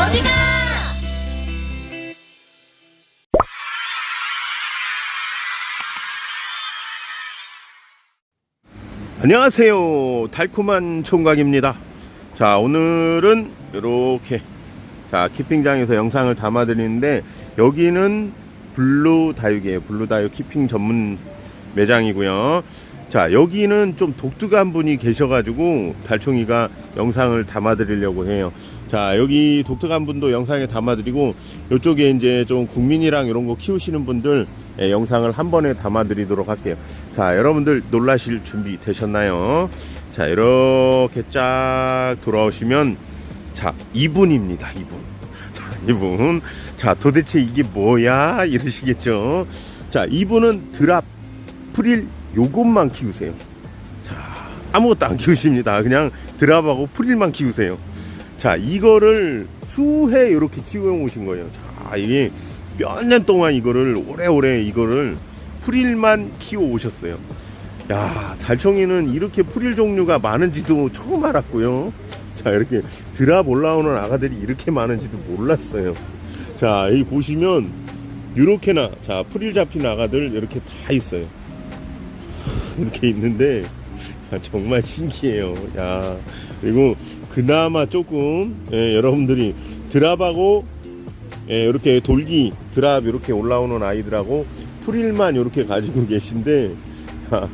어디가? 안녕하세요. 달콤한 총각입니다. 자, 오늘은 이렇게 자, 키핑장에서 영상을 담아 드리는데 여기는 블루 다육이에요. 블루 다육 키핑 전문 매장이고요. 자, 여기는 좀 독특한 분이 계셔 가지고 달총이가 영상을 담아 드리려고 해요. 자, 여기 독특한 분도 영상에 담아 드리고 이쪽에 이제 좀 국민이랑 이런 거 키우시는 분들 예, 영상을 한 번에 담아 드리도록 할게요. 자, 여러분들 놀라실 준비 되셨나요? 자, 이렇게 쫙 돌아오시면 자, 이분입니다. 이분. 자, 이분. 자, 도대체 이게 뭐야? 이러시겠죠? 자, 이분은 드랍 프릴 요것만 키우세요. 자, 아무것도 안 키우십니다. 그냥 드랍하고 프릴만 키우세요. 자, 이거를 수해 이렇게 키워 오신 거예요. 자, 이게 몇 년 동안 이거를 오래오래 이거를 프릴만 키워 오셨어요. 야, 달청이는 이렇게 프릴 종류가 많은지도 처음 알았고요. 자, 이렇게 드랍 올라오는 아가들이 이렇게 많은지도 몰랐어요. 자, 여기 보시면 이렇게나 자, 프릴 잡힌 아가들 이렇게 다 있어요. 이렇게 있는데 야, 정말 신기해요. 야, 그리고 그나마 조금 예, 여러분들이 드랍하고 예, 이렇게 돌기 드랍 이렇게 올라오는 아이들하고 프릴만 이렇게 가지고 계신데 야,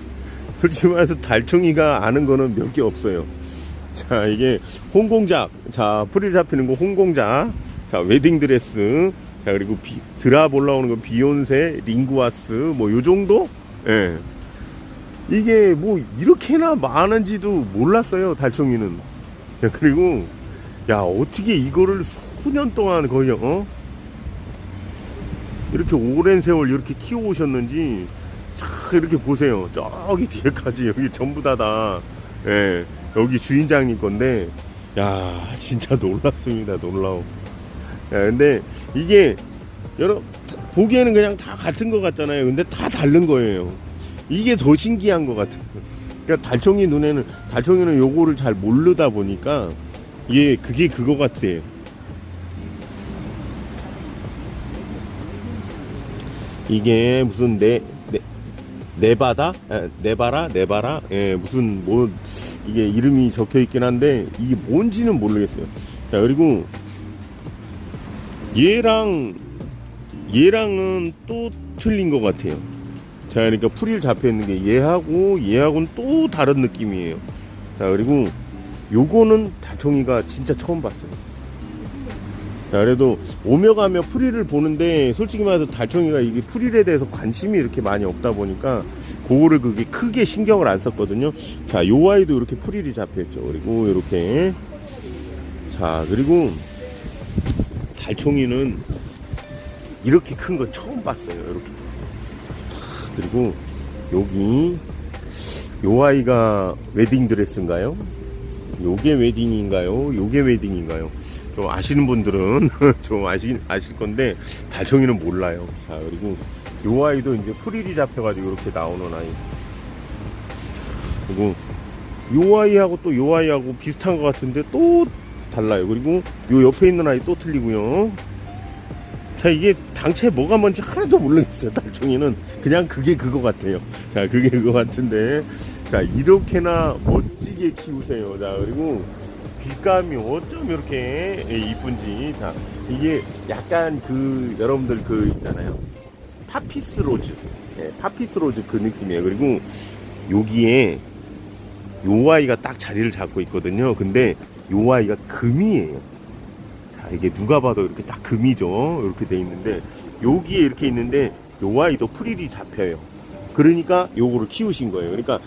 솔직히 말해서 달총이가 아는 거는 몇 개 없어요. 자 이게 홍공작. 자 프릴 잡히는 거 홍공작. 자 웨딩드레스. 자 그리고 비, 드랍 올라오는 거 비욘세 링구아스 뭐 요 정도? 예. 이게 뭐 이렇게나 많은지도 몰랐어요 달총이는 야, 그리고 야 어떻게 이거를 수년 동안 거의 어? 이렇게 오랜 세월 이렇게 키워 오셨는지 자 이렇게 보세요. 저기 뒤에까지 여기 전부 다다 예, 여기 주인장님 건데 야 진짜 놀랍습니다 놀라워 야, 근데 이게 여러 보기에는 그냥 다 같은 것 같잖아요. 근데 다 다른 거예요. 이게 더 신기한 것 같아요 그러니까 달총이 눈에는 달총이는 요거를 잘 모르다 보니까 이게 그게 그거 같아요 이게 무슨 네, 네 네바다? 에, 네바라? 네바라? 예 무슨 뭐 이게 이름이 적혀 있긴 한데 이게 뭔지는 모르겠어요. 자 그리고 얘랑 얘랑은 또 틀린 것 같아요 자 그러니까 풀일 잡혀 있는 게 얘하고 얘하고는 또 다른 느낌이에요 자 그리고 요거는 다총이가 진짜 처음 봤어요 자, 그래도 오며 가며 프릴을 보는데 솔직히 말해서 달총이가 이게 프릴에 대해서 관심이 이렇게 많이 없다 보니까 그거를 그게 크게 신경을 안 썼거든요. 자, 요 아이도 이렇게 프릴이 잡혀 있죠. 그리고 이렇게 자, 그리고 달총이는 이렇게 큰거 처음 봤어요. 이렇게. 그리고 여기 요 아이가 웨딩 드레스인가요? 요게 웨딩인가요? 요게 웨딩인가요? 좀 아시는 분들은 좀 아시, 아실 건데 달총이는 몰라요. 자 그리고 요 아이도 이제 프릴이 잡혀가지고 이렇게 나오는 아이. 그리고 요 아이하고 또 요 아이하고 비슷한 것 같은데 또 달라요. 그리고 요 옆에 있는 아이 또 틀리고요. 자 이게 당최 뭐가 뭔지 하나도 모르겠어요. 달총이는 그냥 그게 그거 같아요. 자 그게 그거 같은데. 자 이렇게나 멋지게 키우세요. 자 그리고 빛감이 어쩜 이렇게 이쁜지. 자 이게 약간 그 여러분들 그 있잖아요. 파피스 로즈. 예, 파피스 로즈 그 느낌이에요. 그리고 여기에 요 아이가 딱 자리를 잡고 있거든요. 근데 요 아이가 금이에요. 자 이게 누가 봐도 이렇게 딱 금이죠. 이렇게 돼 있는데 여기에 이렇게 있는데 요 아이도 프릴이 잡혀요. 그러니까 요거를 키우신 거예요. 그러니까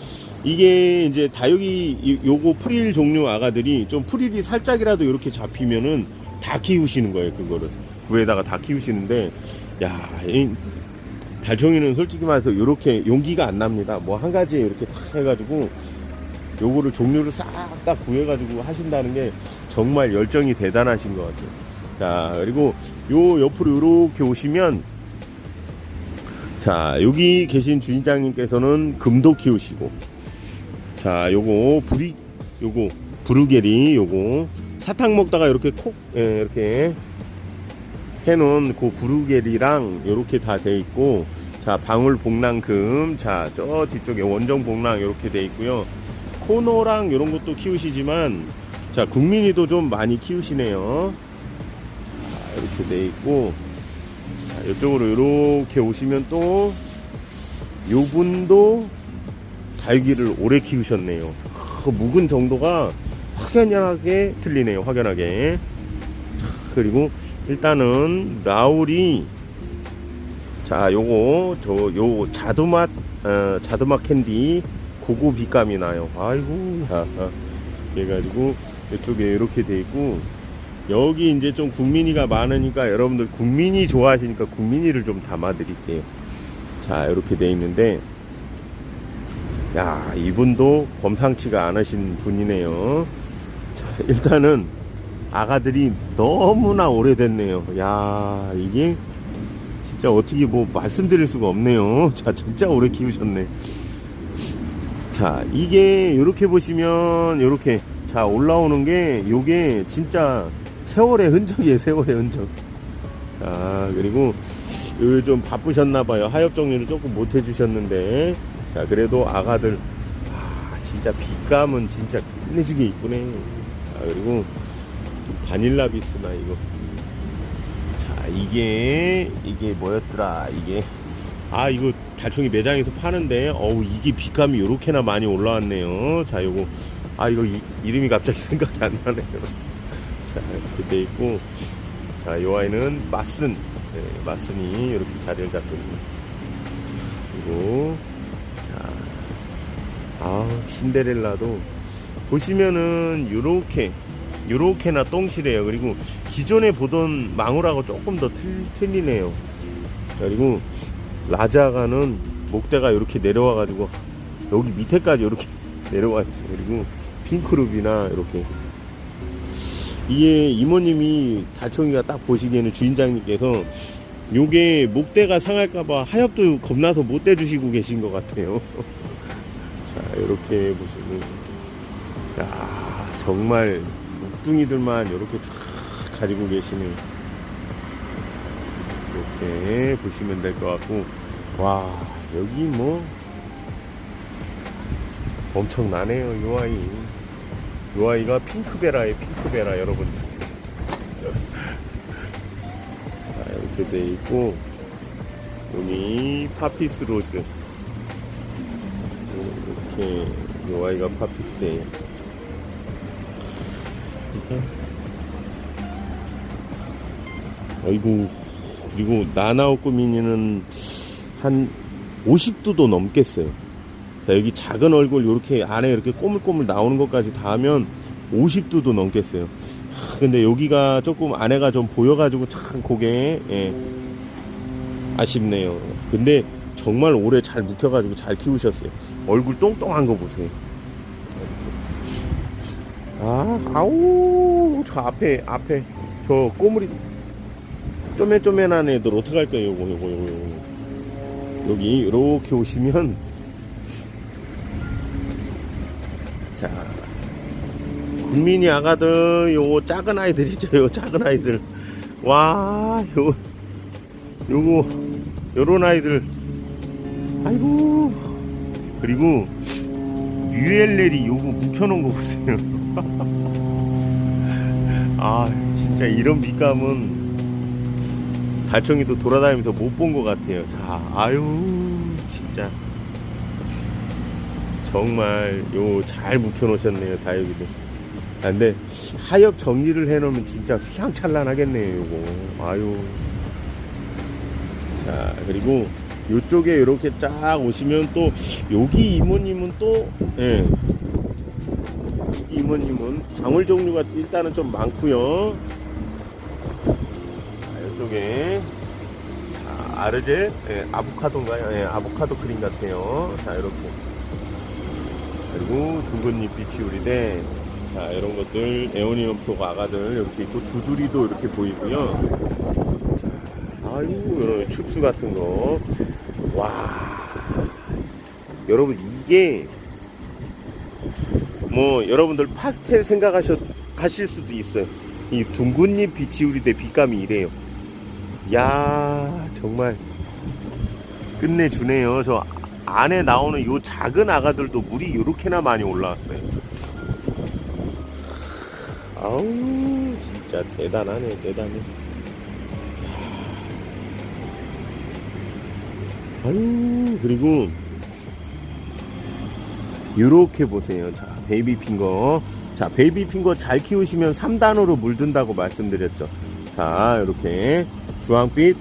이게 이제 다육이 이- 요거 프릴 종류 아가들이 좀 프릴이 살짝이라도 이렇게 잡히면은 다 키우시는 거예요 그거를. 구에다가 다 키우시는데 야 이 달총이는 솔직히 말해서 이렇게 용기가 안 납니다. 뭐 한 가지에 이렇게 탁 해가지고 요거를 종류를 싹 다 구해가지고 하신다는 게 정말 열정이 대단하신 것 같아요. 자 그리고 요 옆으로 이렇게 오시면 자 여기 계신 주인장님께서는 금도 키우시고 자 요거 브리 요거 브루게리 요거 사탕 먹다가 이렇게 콕 예, 이렇게 해놓은 그 구루겔이랑 이렇게 다 돼 있고 자 방울 복랑금 자 저 뒤쪽에 원정 복랑 이렇게 돼 있고요 코너랑 이런 것도 키우시지만 자 국민이도 좀 많이 키우시네요. 자, 이렇게 돼 있고 자, 이쪽으로 이렇게 오시면 또 요분도 달기를 오래 키우셨네요. 그 묵은 정도가 확연하게 틀리네요 확연하게. 자, 그리고 일단은 라울이 자 요거 저 요 자두맛 어, 자두맛 캔디 고구 빛감이 나요. 아이고 야, 야. 그래가지고 이쪽에 이렇게 돼 있고 여기 이제 좀 국민이가 많으니까 여러분들 국민이 좋아하시니까 국민이를 좀 담아 드릴게요. 자 이렇게 돼 있는데 야 이분도 범상치가 않으신 분이네요. 자 일단은 아가들이 너무나 오래됐네요. 야 이게 진짜 어떻게 뭐 말씀드릴 수가 없네요. 자 진짜 오래 키우셨네 자 이게 이렇게 보시면 이렇게 자 올라오는 게 요게 진짜 세월의 흔적이에요 세월의 흔적. 자 그리고 요좀 바쁘셨나봐요. 하엽 정리를 조금 못 해주셨는데. 자 그래도 아가들 아 진짜 빛감은 진짜 끝내주게 이쁘네. 자 그리고 바닐라 비스나 이거. 자 이게 이게 뭐였더라 이게 아 이거 달총이 매장에서 파는데 어우 이게 빛감이 요렇게나 많이 올라왔네요. 자 요거. 아 이거 이, 이름이 갑자기 생각이 안 나네요. 자돼 있고. 자 요 아이는 마슨. 네, 마슨이 이렇게 자리를 잡고 있네요 그리고 자아 신데렐라도. 보시면은 요렇게 요렇게나 똥실해요. 그리고 기존에 보던 망우라고 조금 더 틀, 틀리네요. 자, 그리고 라자가는 목대가 이렇게 내려와 가지고 여기 밑에까지 이렇게 내려와 있어요. 그리고 핑크루비나 이렇게. 이게 이모님이 달총이가 딱 보시기에는 주인장님께서 요게 목대가 상할까봐 하엽도 겁나서 못 대주시고 계신 것 같아요. 자 이렇게 보시면 야 정말 묵둥이들만 이렇게 쫙 가지고 계시는. 이렇게 보시면 될 것 같고 와 여기 뭐 엄청나네요 요 아이. 요 아이가 핑크베라에 핑크베라 여러분. 자 이렇게 돼 있고 여기 파피스 로즈. 이렇게 요 아이가 파피스예요 이렇게. 아이고 그리고 나나오꾸 미니는 한 50도도 넘겠어요 자 여기 작은 얼굴 이렇게 안에 이렇게 꼬물꼬물 나오는 것까지 다 하면 50도도 넘겠어요 하, 근데 여기가 조금 안에가 좀 보여가지고 참 그게 예, 아쉽네요 근데 정말 오래 잘 묵혀가지고 잘 키우셨어요 얼굴 똥똥한 거 보세요 아 아우 저 앞에 앞에 저 꼬물이 쪼매쪼매한 애들 어떡할 거예요 요거 요거 요거 요거 여기 이렇게 오시면 자 국민이 아가들 요 작은 아이들이죠? 요 작은 아이들. 와 요 요거 요런 아이들. 아이고. 그리고 유엘렐이 요거 묵혀놓은 거 보세요. 아 진짜 이런 빛감은 달총이도 돌아다니면서 못 본 것 같아요. 자, 아유, 진짜. 정말 요 잘 묵혀놓으셨네요, 다육이들. 아, 근데 하엽 정리를 해놓으면 진짜 휘황찬란하겠네요, 요거. 아유. 자, 그리고 요쪽에 이렇게 쫙 오시면 또 여기 이모님은 또, 예. 이모님은 방울 종류가 일단은 좀 많고요. 이쪽에 자, 아르제 예, 아보카도인가요? 예, 아보카도 크림 같아요. 자 이렇게 그리고 둥근 잎이 치우리대 자 이런 것들 에오니엄 속 아가들 이렇게 있고 두두리도 이렇게 보이고요. 자, 아유 이런 춥수 같은 거. 와 여러분 이게 뭐 여러분들 파스텔 생각하셨 하실 수도 있어요. 이 둥근잎 비치우리대 빛감이 이래요. 야 정말 끝내주네요. 저 안에 나오는 요 작은 아가들도 물이 요렇게나 많이 올라왔어요. 아우 진짜 대단하네 대단해. 아유 그리고 요렇게 보세요. 자 베이비 핑거. 자 베이비 핑거 잘 키우시면 3단으로 물든다고 말씀드렸죠. 자 이렇게 주황빛,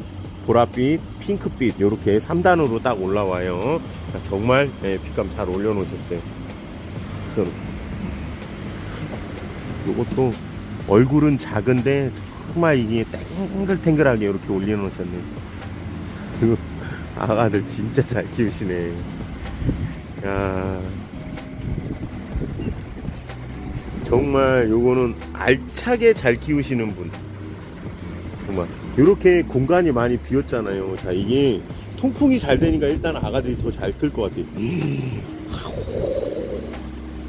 보랏빛, 핑크빛 요렇게 3단으로 딱 올라와요. 자, 정말 예, 빛감 잘 올려놓으셨어요. 이렇게. 요것도 얼굴은 작은데 정말 이게 땡글땡글하게 이렇게 올려놓으셨네. 그리고 아가들 진짜 잘 키우시네. 야 정말 요거는 알차게 잘 키우시는 분. 정말 이렇게 공간이 많이 비었잖아요. 자 이게 통풍이 잘 되니까 일단 아가들이 더 잘 클 것 같아요.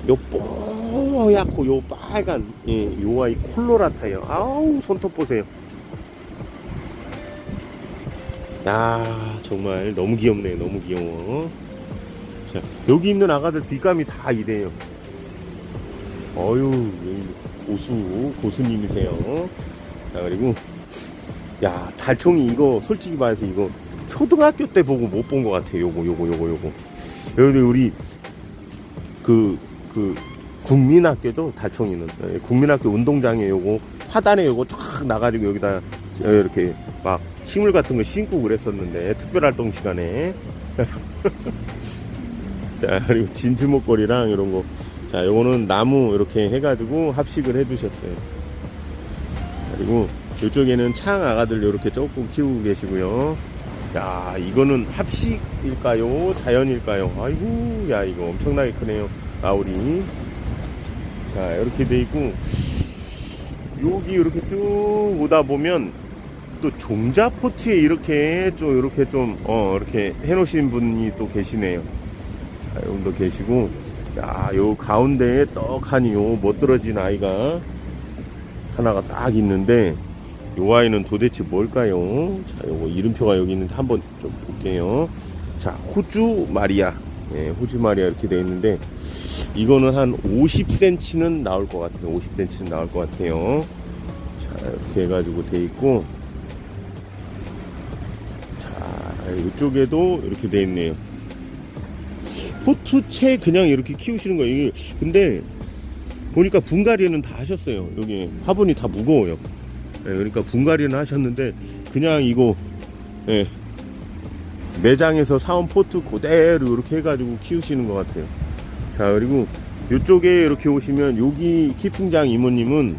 요 뽀얗고 요 빨간 예, 요 아이 콜로라타예요. 아우 손톱 보세요. 야 정말 너무 귀엽네. 너무 귀여워. 자 여기 있는 아가들 빛감이 다 이래요. 어유 고수 고수님이세요. 자 그리고 야 달총이 이거 솔직히 말해서 이거 초등학교 때 보고 못 본 것 같아. 요거 요거 요거 요거. 여기 우리 그 그 국민학교도 달총이는 예, 국민학교 운동장에 요거 화단에 요거 쫙 나가지고 여기다 이렇게 막 식물 같은 거 심고 그랬었는데 특별활동 시간에 자 그리고 진주 목걸이랑 이런 거 자, 요거는 나무 이렇게 해가지고 합식을 해두셨어요. 그리고 이쪽에는 창 아가들 이렇게 조금 키우고 계시고요. 야, 이거는 합식일까요? 자연일까요? 아이고, 야, 이거 엄청나게 크네요. 나우리. 자, 이렇게 돼 있고, 여기 이렇게 쭉 오다 보면, 또 종자 포트에 이렇게 좀, 이렇게 좀, 어, 이렇게 해놓으신 분이 또 계시네요. 자, 여러분도 계시고, 야, 요 가운데에 떡하니 요 멋들어진 아이가 하나가 딱 있는데 요 아이는 도대체 뭘까요? 자, 요거 이름표가 여기 있는데 한번 좀 볼게요. 자, 호주 마리아. 예, 호주 마리아 이렇게 되어 있는데 이거는 한 50cm는 나올 것 같아요. 50cm는 나올 것 같아요. 자, 이렇게 해가지고 돼 있고 자, 이쪽에도 이렇게 돼 있네요. 포트채 그냥 이렇게 키우시는 거예요. 근데 보니까 분갈이는 다 하셨어요. 여기 화분이 다 무거워요. 예, 그러니까 분갈이는 하셨는데 그냥 이거 예, 매장에서 사온 포트 그대로 이렇게 해가지고 키우시는 것 같아요. 자 그리고 이쪽에 이렇게 오시면 여기 키핑장 이모님은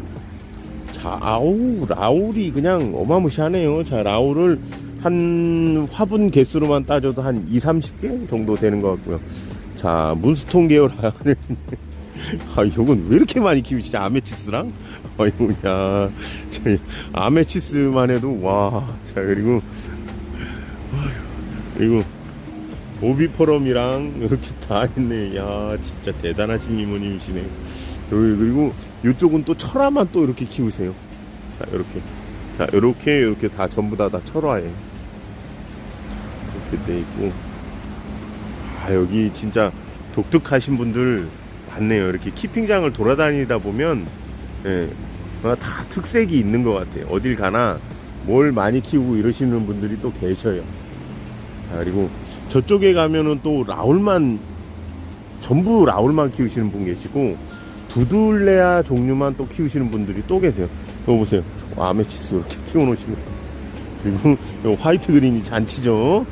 자 아우 라울이 그냥 어마무시하네요. 자 라울을 한 화분 개수로만 따져도 한 2, 30개 정도 되는 것 같고요. 자, 문스톤 계열 아가는 아, 요건 왜 이렇게 많이 키우시지? 아메치스랑? 아이고, 야, 저희 아메치스만 해도 와, 자 그리고 그리고 오비포럼이랑 이렇게 다 있네. 야, 진짜 대단하신 이모님이시네. 그리고 이쪽은 또 철화만 또 이렇게 키우세요. 자, 이렇게. 자, 이렇게 이렇게 다 전부 다다 철화예요. 이렇게 돼 있고 아 여기 진짜 독특하신 분들 많네요 이렇게 키핑장을 돌아다니다 보면 예, 다 특색이 있는 것 같아요. 어딜 가나 뭘 많이 키우고 이러시는 분들이 또 계셔요. 아, 그리고 저쪽에 가면은 또 라울만 전부 라울만 키우시는 분 계시고 두둘레아 종류만 또 키우시는 분들이 또 계세요. 이거 보세요. 아메치스 이렇게 키워놓으시면. 그리고 요 화이트 그린이 잔치죠.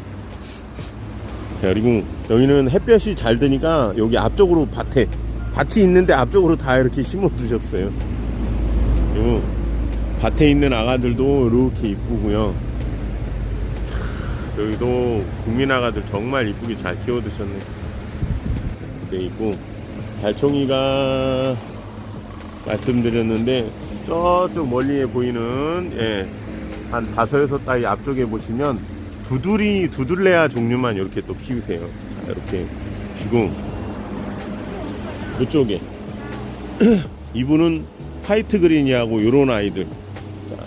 자, 그리고 여기는 햇볕이 잘 드니까 여기 앞쪽으로 밭에 밭이 있는데 앞쪽으로 다 이렇게 심어 두셨어요. 그리고 밭에 있는 아가들도 이렇게 이쁘고요. 자, 여기도 국민 아가들 정말 이쁘게 잘 키워 두셨네. 돼 있고 달총이가 말씀드렸는데 저쪽 멀리에 보이는 예, 한 다섯 여섯 따위 앞쪽에 보시면 두드리 두들레아 종류만 이렇게 또 키우세요. 자, 이렇게 주고 이쪽에 이분은 화이트 그린이하고 요런 아이들. 자,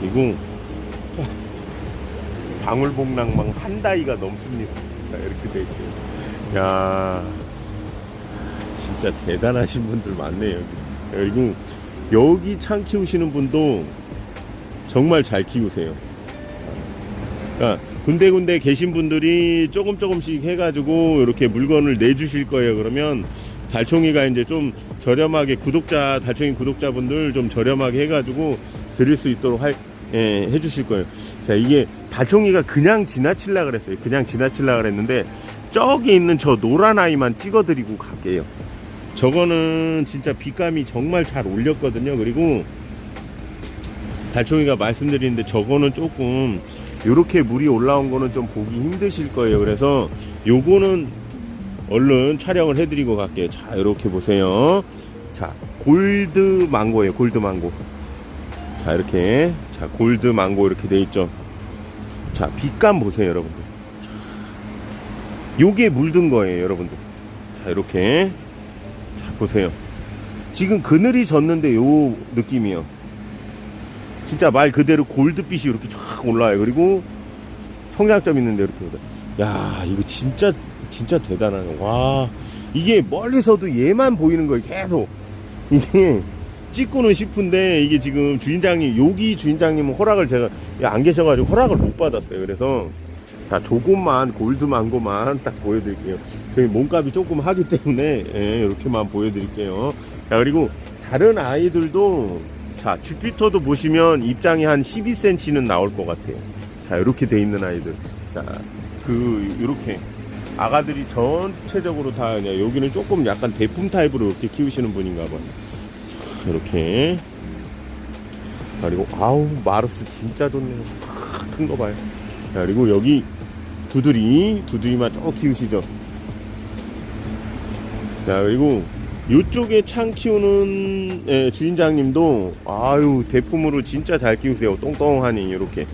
그리고 방울복랑망 한 다이가 넘습니다. 자, 이렇게 돼 있어요. 야, 진짜 대단하신 분들 많네요. 그리고 여기 창 키우시는 분도 정말 잘 키우세요. 그러니까 군데군데 계신 분들이 조금 조금씩 해가지고 이렇게 물건을 내주실 거예요. 그러면 달총이가 이제 좀 저렴하게 구독자 달총이 구독자분들 좀 저렴하게 해가지고 드릴 수 있도록 할, 예, 해주실 거예요. 자 이게 달총이가 그냥 지나칠라 그랬어요. 그냥 지나칠라 그랬는데 저기 있는 저 노란 아이만 찍어드리고 갈게요. 저거는 진짜 빛감이 정말 잘 올렸거든요. 그리고 달총이가 말씀드리는데 저거는 조금 요렇게 물이 올라온 거는 좀 보기 힘드실 거예요. 그래서 요거는 얼른 촬영을 해드리고 갈게요. 자, 이렇게 보세요. 자, 골드 망고예요. 골드 망고. 자, 이렇게. 자, 골드 망고 이렇게 돼 있죠. 자, 빛감 보세요, 여러분들. 요게 물든 거예요, 여러분들. 자, 이렇게. 자, 보세요. 지금 그늘이 졌는데 요 느낌이요. 진짜 말 그대로 골드빛이 이렇게 쫙 올라와요. 그리고 성장점 있는데 이렇게. 야, 이거 진짜 진짜 대단하네. 와, 이게 멀리서도 얘만 보이는 거예요. 계속 이게 찍고는 싶은데 이게 지금 주인장님 여기 주인장님은 허락을 제가 안 계셔가지고 허락을 못 받았어요. 그래서 자 조금만 골드 망고만 딱 보여드릴게요. 저희 몸값이 조금 하기 때문에 예, 이렇게만 보여드릴게요. 자 그리고 다른 아이들도 자 주피터도 보시면 입장이 한 12cm는 나올 것 같아요. 자 이렇게 돼 있는 아이들. 자그 이렇게 아가들이 전체적으로 다 그냥 여기는 조금 약간 대품 타입으로 이렇게 키우시는 분인가 봐요. 자, 이렇게 그리고 아우 마르스 진짜 좋네요. 큰 거 봐요. 자, 그리고 여기 두드리 두드리만 쭉 키우시죠. 자 그리고 이쪽에 창 키우는 예, 주인장님도 아유 대품으로 진짜 잘 키우세요. 똥똥하니 이렇게.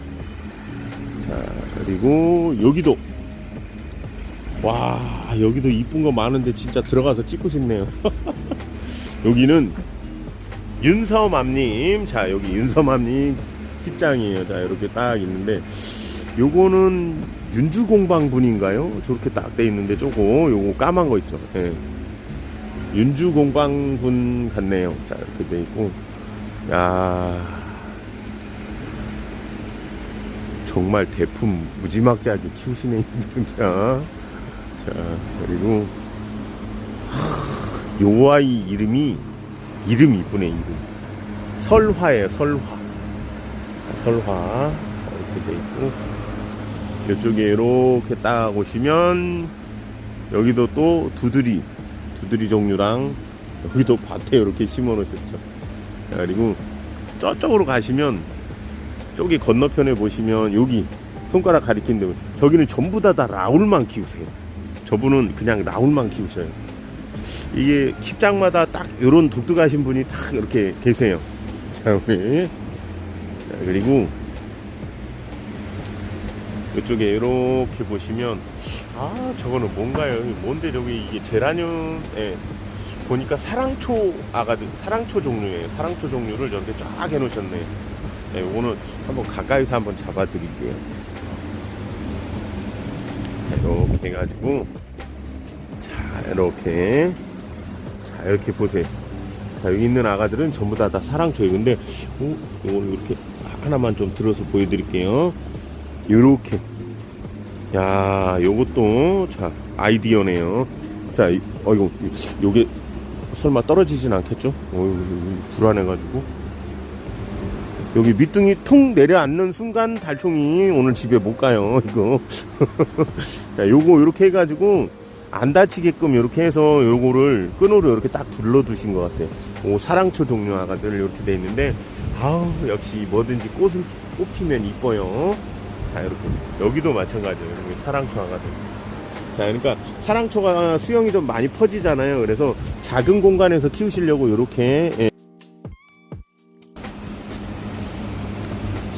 자 그리고 여기도 와 여기도 이쁜 거 많은데 진짜 들어가서 찍고 싶네요. 여기는 윤서맘님 자 여기 윤서맘님 힙장이에요. 자 이렇게 딱 있는데 요거는 윤주공방 분인가요? 저렇게 딱 돼 있는데 저거 요거 까만 거 있죠. 예. 윤주공방 분 같네요. 자 이렇게 돼 있고 야 정말 대품 무지막지하게 키우시네 진짜. 자 그리고 하, 요 아이 이름이 이름 이쁘네 이름. 설화예요 설화. 설화. 이렇게 돼 있고. 이쪽에 이렇게 딱 오시면 여기도 또 두드리 두드리 종류랑 여기도 밭에 이렇게 심어 놓으셨죠. 자, 그리고 저쪽으로 가시면 저기 건너편에 보시면 여기 손가락 가리킨 데 저기는 전부 다 다 라울만 키우세요 저분은 그냥 라울만 키우셔요 이게 킵장마다 딱 이런 독특하신 분이 딱 이렇게 계세요 자 우리 자, 그리고 이쪽에 이렇게 보시면 아 저거는 뭔가요? 뭔데 저기 이게 제라늄 예. 보니까 사랑초 아가들 사랑초 종류예요. 사랑초 종류를 저렇게 쫙 해놓으셨네. 예, 오늘 한번 가까이서 한번 잡아드릴게요. 이렇게 해가지고 자 이렇게 자 이렇게 보세요. 자 여기 있는 아가들은 전부 다 다 사랑초예요. 근데 오, 이걸 이렇게 하나만 좀 들어서 보여드릴게요. 요렇게 야 요것도 자 아이디어네요 자 이- 어이구 요게 설마 떨어지진 않겠죠 어이구 불안해가지고 여기 밑둥이 퉁 내려앉는 순간 달총이 오늘 집에 못 가요 이거. 자 요거 요렇게 해가지고 안 다치게끔 요렇게 해서 요거를 끈으로 이렇게 딱 둘러 두신 것 같아요. 오 사랑초 종류 아가들 이렇게 돼 있는데 아우 역시 뭐든지 꽃을 꽃 피면 이뻐요. 자 이렇게. 여기도 마찬가지예요. 이렇게 사랑초 아가들. 자 그러니까 사랑초가 수영이 좀 많이 퍼지잖아요. 그래서 작은 공간에서 키우시려고 이렇게 예.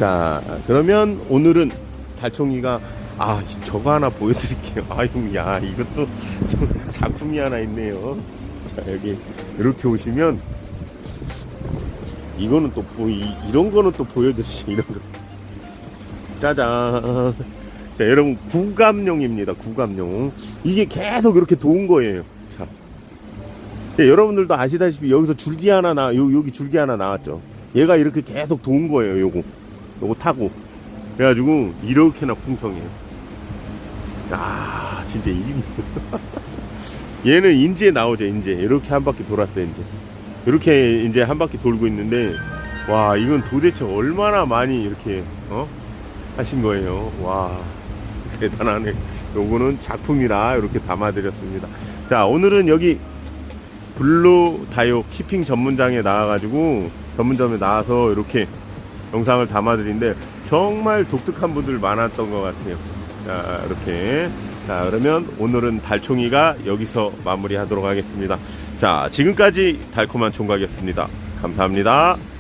자 그러면 오늘은 달총이가 아 저거 하나 보여드릴게요. 아유 야 이것도 좀 작품이 하나 있네요. 자 여기 이렇게 오시면 이거는 또 보, 이, 이런 거는 또 보여드리죠 이런 거. 짜잔. 자 여러분 구감용입니다 구감용 이게 계속 이렇게 도운 거예요. 자. 자, 여러분들도 아시다시피 여기서 줄기 하나 나 요, 여기 줄기 하나 나왔죠. 얘가 이렇게 계속 도운 거예요 요거 요거 타고. 그래가지고 이렇게나 풍성해요. 아 진짜 이 얘는 인제 나오죠 인제. 이렇게 한 바퀴 돌았죠 인제. 이렇게 이제 한 바퀴 돌고 있는데 와 이건 도대체 얼마나 많이 이렇게 어? 하신 거예요? 와 대단하네. 요거는 작품이라 이렇게 담아 드렸습니다. 자 오늘은 여기 블루 다이오 키핑 전문장에 나와 가지고 전문점에 나와서 이렇게 영상을 담아드린데 정말 독특한 분들 많았던 것 같아요. 자 이렇게. 자 그러면 오늘은 달총이가 여기서 마무리하도록 하겠습니다. 자 지금까지 달콤한 총각이었습니다. 감사합니다